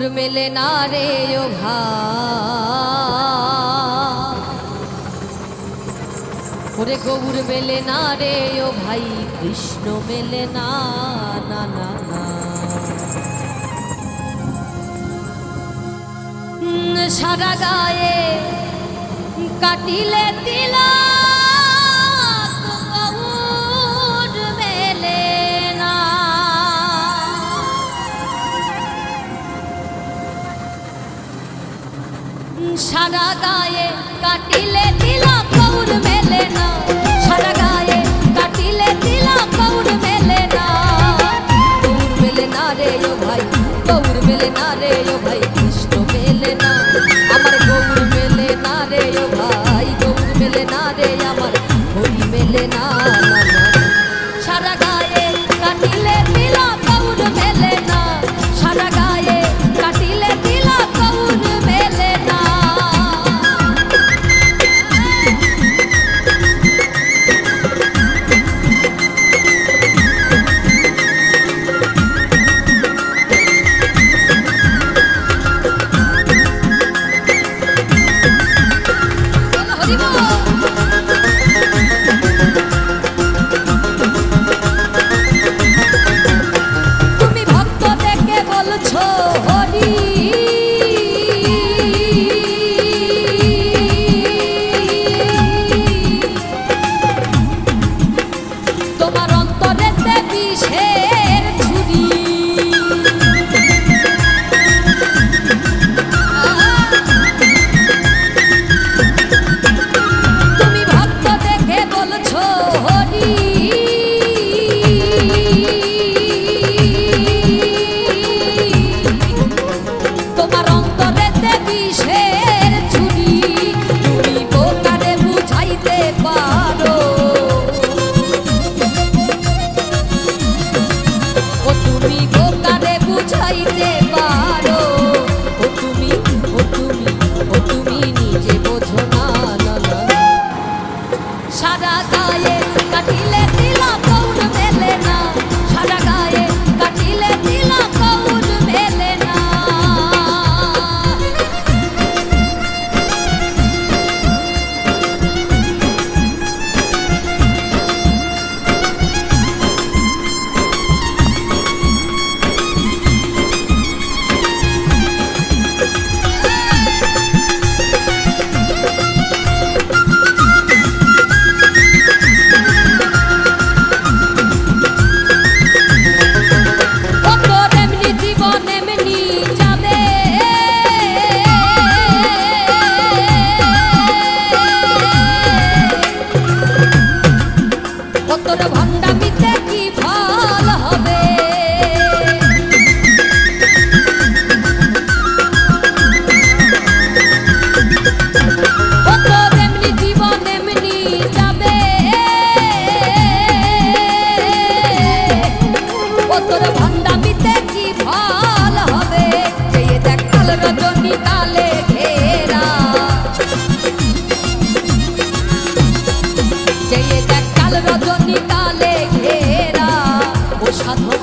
নূর মেলে না রে ও ওরে গৌর মেলে না রে ও ভাই, কৃষ্ণ মেলে না না না সারা গায়ে কাটিলে দিলা Bye. লাল রজনী কালে ঘেরা। ও সাধক